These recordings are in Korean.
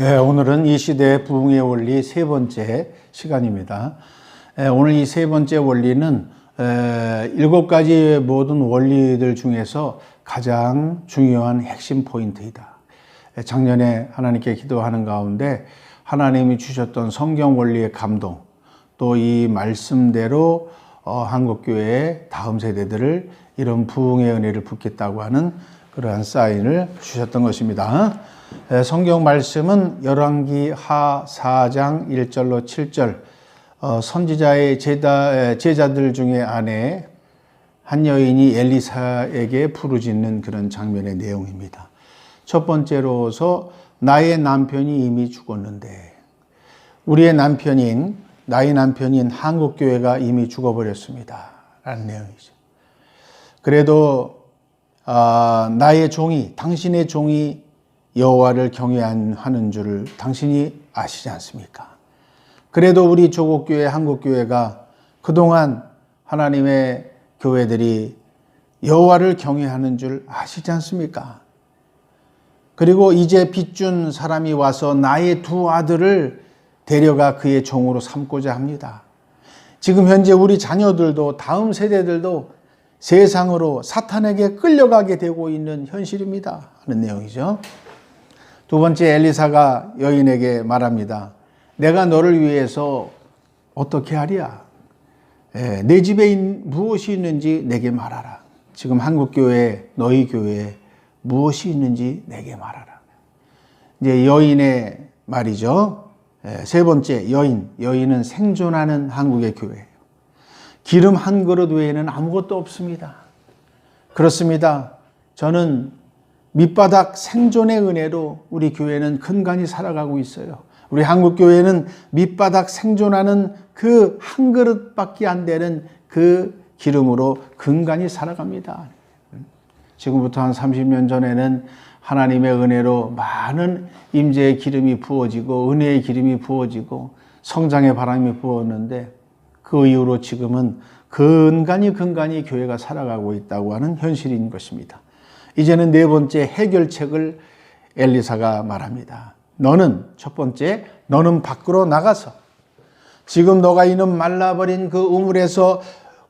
예, 오늘은 이 시대의 부흥의 원리 세 번째 시간입니다. 예, 오늘 이 세 번째 원리는 에, 일곱 가지 모든 원리들 중에서 가장 중요한 핵심 포인트이다. 예, 작년에 하나님께 기도하는 가운데 하나님이 주셨던 성경 원리의 감동, 또 이 말씀대로 어, 한국교회의 다음 세대들을 이런 부흥의 은혜를 붓겠다고 하는 그러한 사인을 주셨던 것입니다. 에, 성경 말씀은 열왕기 하 4장 1절로 7절 어, 선지자의 제자들 중에 아내 한 여인이 엘리사에게 부르짖는 그런 장면의 내용입니다. 첫 번째로서 나의 남편이 이미 죽었는데 우리의 남편인 나의 남편인 한국 교회가 이미 죽어버렸습니다. 라는 내용이죠. 그래도 아, 나의 종이 당신의 종이 여호와를 경외하는 줄을 당신이 아시지 않습니까? 그래도 우리 조국 교회 한국 교회가 그동안 하나님의 교회들이 여호와를 경외하는 줄 아시지 않습니까? 그리고 이제 빚준 사람이 와서 나의 두 아들을 데려가 그의 종으로 삼고자 합니다. 지금 현재 우리 자녀들도 다음 세대들도 세상으로 사탄에게 끌려가게 되고 있는 현실입니다. 하는 내용이죠. 두 번째 엘리사가 여인에게 말합니다. 내가 너를 위해서 어떻게 하랴? 예, 내 집에 무엇이 있는지 내게 말하라. 지금 한국 교회 너희 교회에 무엇이 있는지 내게 말하라. 이제 여인의 말이죠. 예, 세 번째 여인. 여인은 생존하는 한국의 교회예요. 기름 한 그릇 외에는 아무것도 없습니다. 그렇습니다. 저는 밑바닥 생존의 은혜로 우리 교회는 근간히 살아가고 있어요. 우리 한국 교회는 밑바닥 생존하는 그 한 그릇밖에 안 되는 그 기름으로 근간히 살아갑니다. 지금부터 한 30년 전에는 하나님의 은혜로 많은 임재의 기름이 부어지고 은혜의 기름이 부어지고 성장의 바람이 부었는데 그 이후로 지금은 근간히 근간히 교회가 살아가고 있다고 하는 현실인 것입니다. 이제는 네 번째 해결책을 엘리사가 말합니다. 너는 첫 번째 너는 밖으로 나가서 지금 너가 있는 말라버린 그 우물에서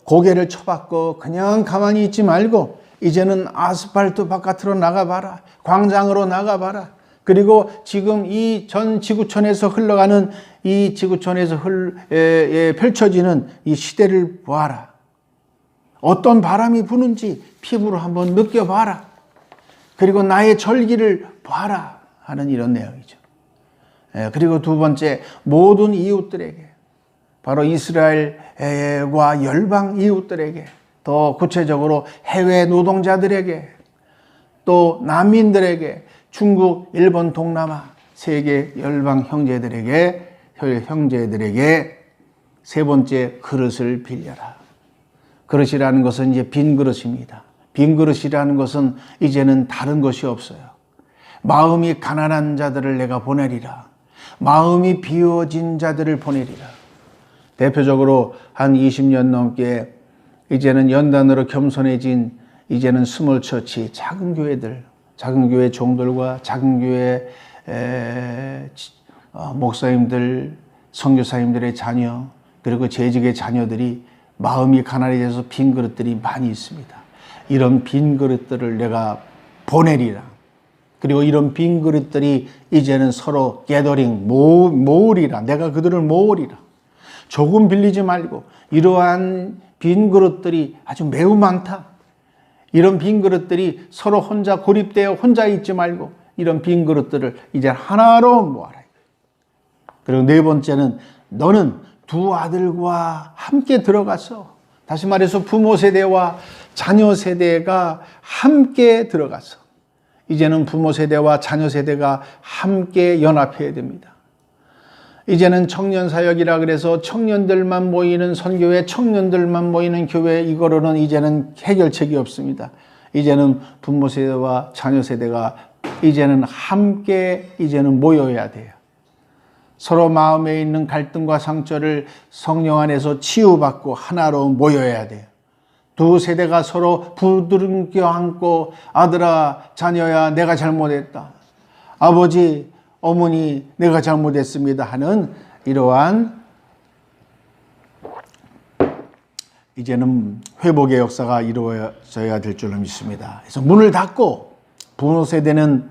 고개를 쳐박고 그냥 가만히 있지 말고 이제는 아스팔트 바깥으로 나가봐라. 광장으로 나가봐라. 그리고 지금 이 전 지구촌에서 흘러가는 이 지구촌에서 흘, 에, 에, 펼쳐지는 이 시대를 보아라. 어떤 바람이 부는지 피부로 한번 느껴봐라. 그리고 나의 절기를 봐라. 하는 이런 내용이죠. 에, 그리고 두 번째, 모든 이웃들에게, 바로 이스라엘과 열방 이웃들에게, 더 구체적으로 해외 노동자들에게, 또 난민들에게, 중국, 일본, 동남아, 세계 열방 형제들에게, 형제들에게 세 번째 그릇을 빌려라. 그릇이라는 것은 이제 빈 그릇입니다. 빈 그릇이라는 것은 이제는 다른 것이 없어요. 마음이 가난한 자들을 내가 보내리라. 마음이 비워진 자들을 보내리라. 대표적으로 한 20년 넘게 이제는 연단으로 겸손해진 이제는 스몰 처치 작은 교회들 작은 교회 종들과 작은 교회 에, 어, 목사님들 선교사님들의 자녀 그리고 재직의 자녀들이 마음이 가난해져서 빈 그릇들이 많이 있습니다. 이런 빈 그릇들을 내가 보내리라. 그리고 이런 빈 그릇들이 이제는 서로 게더링 모, 모으리라. 내가 그들을 모으리라. 조금 빌리지 말고 이러한 빈 그릇들이 아주 매우 많다. 이런 빈 그릇들이 서로 혼자 고립되어 혼자 있지 말고 이런 빈 그릇들을 이제 하나로 모아라. 그리고 네 번째는 너는 두 아들과 함께 들어가서 다시 말해서 부모 세대와 자녀 세대가 함께 들어가서 이제는 부모 세대와 자녀 세대가 함께 연합해야 됩니다. 이제는 청년 사역이라 그래서 청년들만 모이는 선교회, 청년들만 모이는 교회 이거로는 이제는 해결책이 없습니다. 이제는 부모 세대와 자녀 세대가 이제는 함께 이제는 모여야 돼요. 서로 마음에 있는 갈등과 상처를 성령 안에서 치유받고 하나로 모여야 돼요. 두 세대가 서로 부둥켜 안고 아들아 자녀야 내가 잘못했다. 아버지 어머니 내가 잘못했습니다 하는 이러한 이제는 회복의 역사가 이루어져야 될 줄로 믿습니다. 그래서 문을 닫고 부모 세대는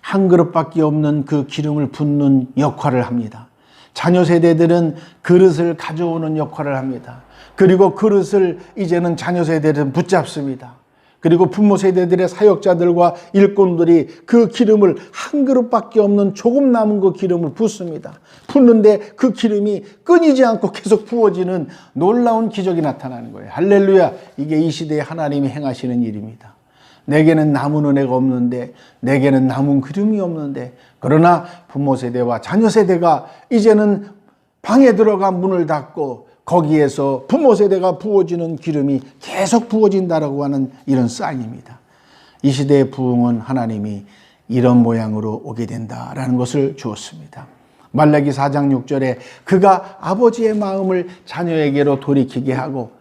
한 그릇밖에 없는 그 기름을 붓는 역할을 합니다. 자녀 세대들은 그릇을 가져오는 역할을 합니다. 그리고 그릇을 이제는 자녀 세대들은 붙잡습니다. 그리고 부모 세대들의 사역자들과 일꾼들이 그 기름을 한 그릇밖에 없는 조금 남은 그 기름을 붓습니다. 붓는데 그 기름이 끊이지 않고 계속 부어지는 놀라운 기적이 나타나는 거예요. 할렐루야. 이게 이 시대에 하나님이 행하시는 일입니다. 내게는 남은 은혜가 없는데 내게는 남은 기름이 없는데 그러나 부모 세대와 자녀 세대가 이제는 방에 들어가 문을 닫고 거기에서 부모 세대가 부어지는 기름이 계속 부어진다라고 하는 이런 사인입니다. 이 시대의 부흥은 하나님이 이런 모양으로 오게 된다라는 것을 주었습니다. 말라기 4장 6절에 그가 아버지의 마음을 자녀에게로 돌이키게 하고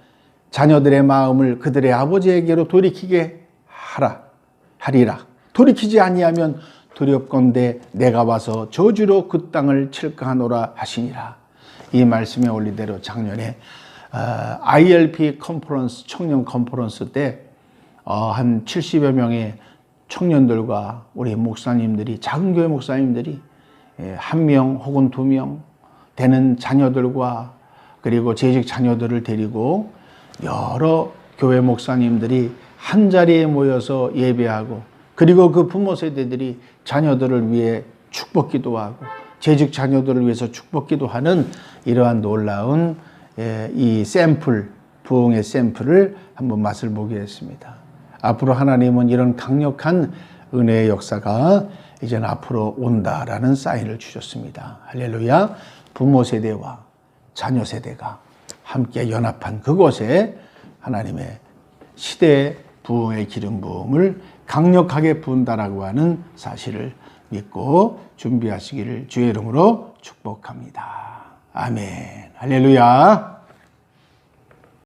자녀들의 마음을 그들의 아버지에게로 돌이키게 하라 하리라 돌이키지 아니하면 두렵건대 내가 와서 저주로 그 땅을 칠까 하노라 하시니라 이 말씀에 올리대로 작년에 어, ILP 컨퍼런스 청년 컨퍼런스 때 한 70여 명의 청년들과 우리 목사님들이 작은 교회 목사님들이 예, 한명 혹은 두 명 되는 자녀들과 그리고 재직 자녀들을 데리고 여러 교회 목사님들이 한 자리에 모여서 예배하고 그리고 그 부모 세대들이 자녀들을 위해 축복 기도하고 재직 자녀들을 위해서 축복 기도하는 이러한 놀라운 예, 이 샘플 부흥의 샘플을 한번 맛을 보게 했습니다. 앞으로 하나님은 이런 강력한 은혜의 역사가 이제는 앞으로 온다라는 사인을 주셨습니다. 할렐루야. 부모 세대와 자녀 세대가 함께 연합한 그곳에 하나님의 시대의 부흥의 기름 부음을 강력하게 부은다라고 하는 사실을 믿고 준비하시기를 주의 이름으로 축복합니다. 아멘. 할렐루야.